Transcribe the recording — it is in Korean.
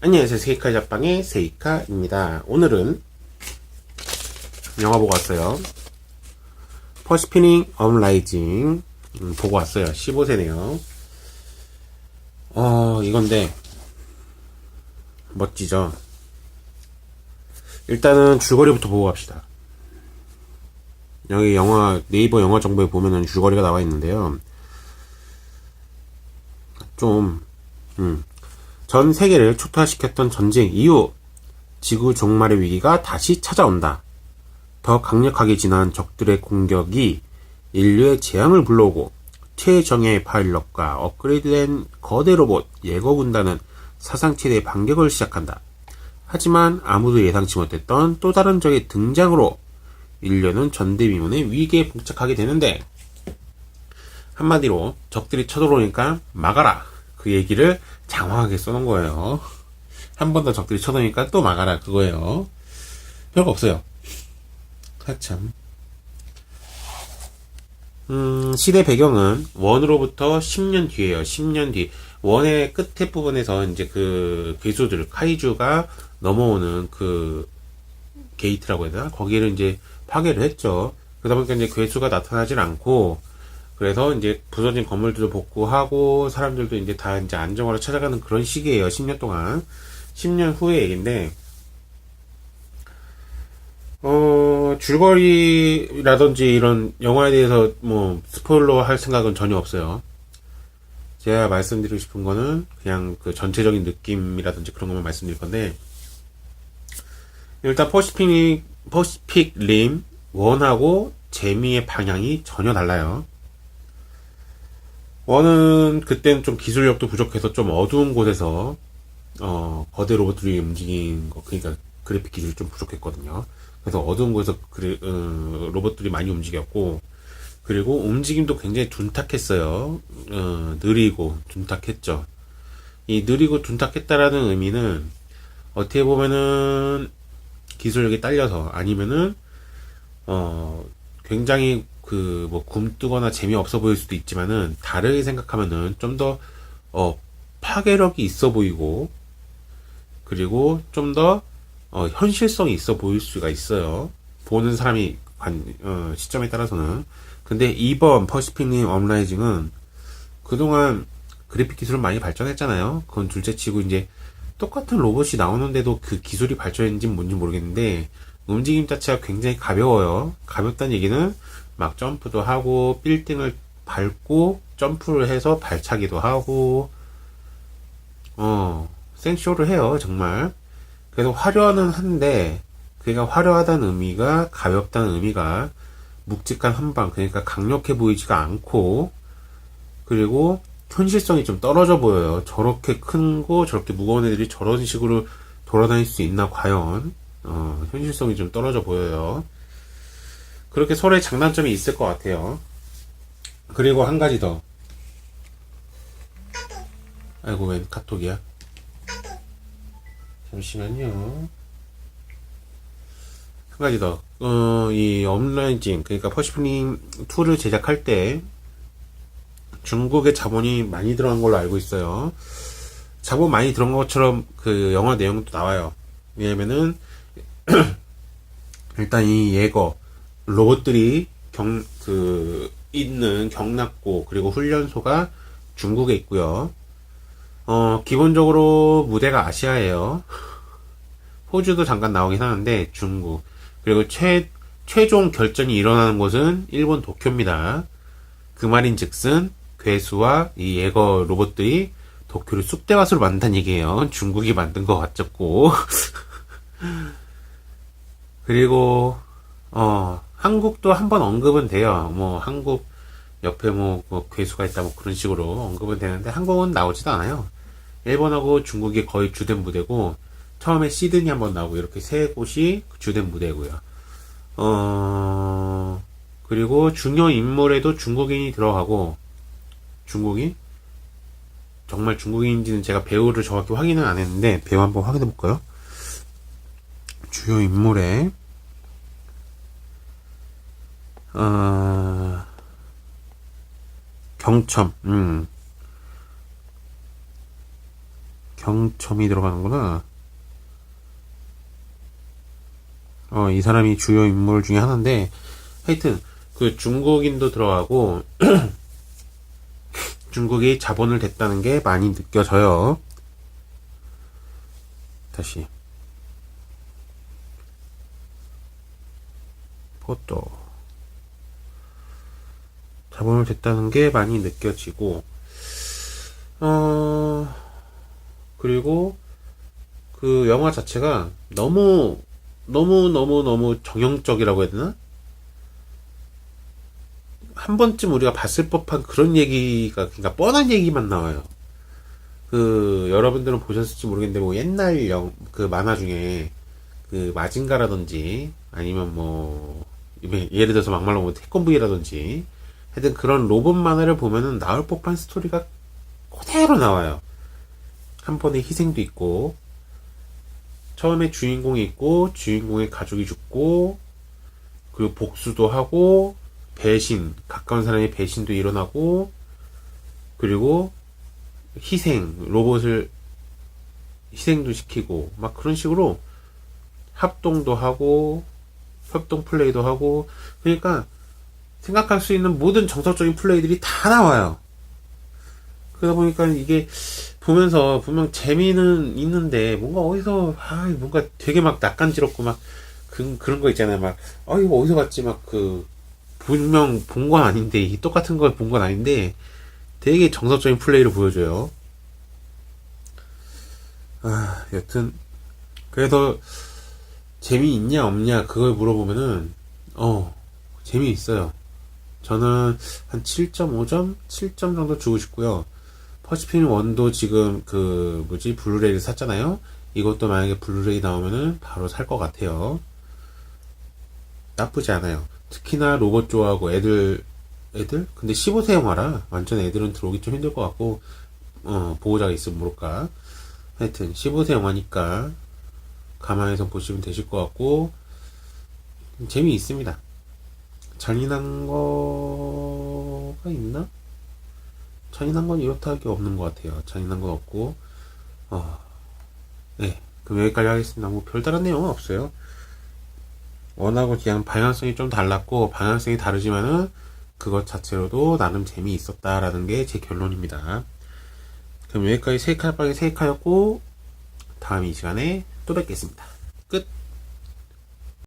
안녕하세요. 세이카 잡방의 세이카입니다. 오늘은 영화 보고 왔어요. 퍼시피닝 업라이징 음, 보고 왔어요. 15세네요. 어, 이건데 멋지죠? 일단은 줄거리부터 보고 갑시다. 여기 영화 네이버 영화 정보에 보면은 줄거리가 나와 있는데요. 좀 음, 전 세계를 초토화시켰던 전쟁 이후 지구 종말의 위기가 다시 찾아온다. 더 강력하게 진화한 적들의 공격이 인류의 재앙을 불러오고 최정예의 파일럿과 업그레이드된 거대 로봇 예거 군단은 사상 최대의 반격을 시작한다. 하지만 아무도 예상치 못했던 또 다른 적의 등장으로 인류는 전대미문의 위기에 봉착하게 되는데 한마디로 적들이 쳐들어오니까 막아라. 그 얘기를 장황하게 써놓은 거예요. 한 번 더 적들이 쳐들어오니까 또 막아라. 그거예요. 별거 없어요. 하참. 음, 시대 배경은 원으로부터 10년 뒤에요. 10년 뒤. 원의 끝에 부분에서 이제 그 괴수들, 카이주가 넘어오는 그 게이트라고 해야 되나? 거기를 이제 파괴를 했죠. 그러다 보니까 이제 괴수가 나타나질 않고, 그래서 이제 부서진 건물들도 복구하고, 사람들도 이제 다 이제 안정화로 찾아가는 그런 시기예요. 10년 동안. 10년 후의 얘기인데, 어, 줄거리라든지 이런 영화에 대해서 뭐, 스포일러 할 생각은 전혀 없어요. 제가 말씀드리고 싶은 거는 그냥 그 전체적인 느낌이라든지 그런 것만 말씀드릴 건데, 일단 퍼시픽, 퍼시픽 림, 원하고 재미의 방향이 전혀 달라요. 원은 그때는 좀 기술력도 부족해서 좀 어두운 곳에서, 어, 거대 로봇들이 움직인 거, 그러니까 그래픽 기술이 좀 부족했거든요. 그래서 어두운 곳에서 그래, 어, 로봇들이 많이 움직였고, 그리고 움직임도 굉장히 둔탁했어요. 어, 느리고 둔탁했죠. 이 느리고 둔탁했다라는 의미는 어떻게 보면은 기술력이 딸려서 아니면은 어 굉장히 그뭐 굼뜨거나 재미없어 보일 수도 있지만은 다르게 생각하면은 좀더 어 파괴력이 있어 보이고 그리고 좀더 어, 현실성이 있어 보일 수가 있어요. 보는 사람이 관, 어, 시점에 따라서는. 근데 이번 퍼시픽님 업라이징은 그동안 그래픽 기술을 많이 발전했잖아요. 그건 둘째 치고 이제 똑같은 로봇이 나오는데도 그 기술이 발전했는지 뭔지 모르겠는데 움직임 자체가 굉장히 가벼워요. 가볍다는 얘기는 막 점프도 하고 빌딩을 밟고 점프를 해서 발차기도 하고 어 생쇼를 해요 정말. 그래서 화려는 한데 그러니까 화려하다는 의미가 가볍다는 의미가 묵직한 한방 그러니까 강력해 보이지가 않고 그리고 현실성이 좀 떨어져 보여요. 저렇게 큰 거 저렇게 무거운 애들이 저런 식으로 돌아다닐 수 있나 과연 어, 현실성이 좀 떨어져 보여요. 그렇게 서로의 장단점이 있을 것 같아요. 그리고 한 가지 더. 아이고 웬 카톡이야? 잠시만요. 한 가지 더. 어, 이 업라이징, 그러니까 퍼시프닝 2를 제작할 때 중국의 자본이 많이 들어간 걸로 알고 있어요. 자본 많이 들어간 것처럼 그 영화 내용도 나와요. 왜냐면은, 일단 이 예거, 로봇들이 경, 그, 있는 경납고, 그리고 훈련소가 중국에 있고요. 어, 기본적으로 무대가 아시아예요. 호주도 잠깐 나오긴 하는데 중국 그리고 최 최종 결전이 일어나는 곳은 일본 도쿄입니다. 그 말인 즉슨 괴수와 이 예거 로봇들이 도쿄를 쑥대밭으로 만든다는 얘기예요. 중국이 만든 것 같졌고 그리고 어 한국도 한번 언급은 돼요. 뭐 한국 옆에 뭐, 뭐 괴수가 있다 뭐 그런 식으로 언급은 되는데 한국은 나오지도 않아요. 일본하고 중국이 거의 주된 무대고 처음에 시드니 한번 나오고 이렇게 세 곳이 주된 무대고요. 어 그리고 중요 인물에도 중국인이 들어가고 중국인 정말 중국인인지는 제가 배우를 정확히 확인은 안 했는데 배우 한번 확인해 볼까요? 주요 인물에 어 경첨 음 경첨이 들어가는구나. 어, 이 사람이 주요 인물 중에 하나인데, 하여튼, 그 중국인도 들어가고, 중국이 자본을 댔다는 게 많이 느껴져요. 다시. 포토. 자본을 댔다는 게 많이 느껴지고, 어, 그리고 그 영화 자체가 너무, 너무, 너무, 너무 정형적이라고 해야 되나? 한 번쯤 우리가 봤을 법한 그런 얘기가, 그러니까 뻔한 얘기만 나와요. 그, 여러분들은 보셨을지 모르겠는데, 뭐 옛날 영, 그 만화 중에, 그 마징가라든지, 아니면 뭐, 예를 들어서 막말로 뭐 태권브이라든지, 하여튼 그런 로봇 만화를 보면은 나올 법한 스토리가 그대로 나와요. 한 번의 희생도 있고, 처음에 주인공이 있고, 주인공의 가족이 죽고, 그리고 복수도 하고, 배신, 가까운 사람의 배신도 일어나고, 그리고 희생, 로봇을 희생도 시키고, 막 그런 식으로 합동도 하고, 협동 플레이도 하고, 그러니까 생각할 수 있는 모든 정석적인 플레이들이 다 나와요. 그러다 보니까 이게 보면서 분명 재미는 있는데 뭔가 어디서 아 뭔가 되게 막 낯간지럽고 막 그, 그런 거 있잖아요. 막 아 이거 어디서 봤지? 막 그 분명 본 건 아닌데 이 똑같은 걸 본 건 아닌데 되게 정석적인 플레이를 보여줘요. 아 여튼 그래서 재미있냐 없냐 그걸 물어보면은 어 재미있어요 저는 한 7.5점 7점 정도 주고 싶고요 퍼시핀 원도 지금 그 뭐지 블루레이를 샀잖아요. 이것도 만약에 블루레이 나오면은 바로 살 것 같아요. 나쁘지 않아요. 특히나 로봇 좋아하고 애들 애들 근데 15세 영화라 완전 애들은 들어오기 좀 힘들 것 같고 어 보호자가 있으면 모를까. 하여튼 15세 영화니까 감안해서 보시면 되실 것 같고 재미 있습니다. 잔인한 거가 있나? 잔인한 건 이렇다 할 게 없는 것 같아요. 잔인한 건 없고, 어, 네. 그럼 여기까지 하겠습니다. 뭐 별다른 내용은 없어요. 원하고 그냥 방향성이 좀 달랐고, 방향성이 다르지만은, 그것 자체로도 나름 재미있었다라는 게 제 결론입니다. 그럼 여기까지 세이카방의 세이카였고, 다음 이 시간에 또 뵙겠습니다.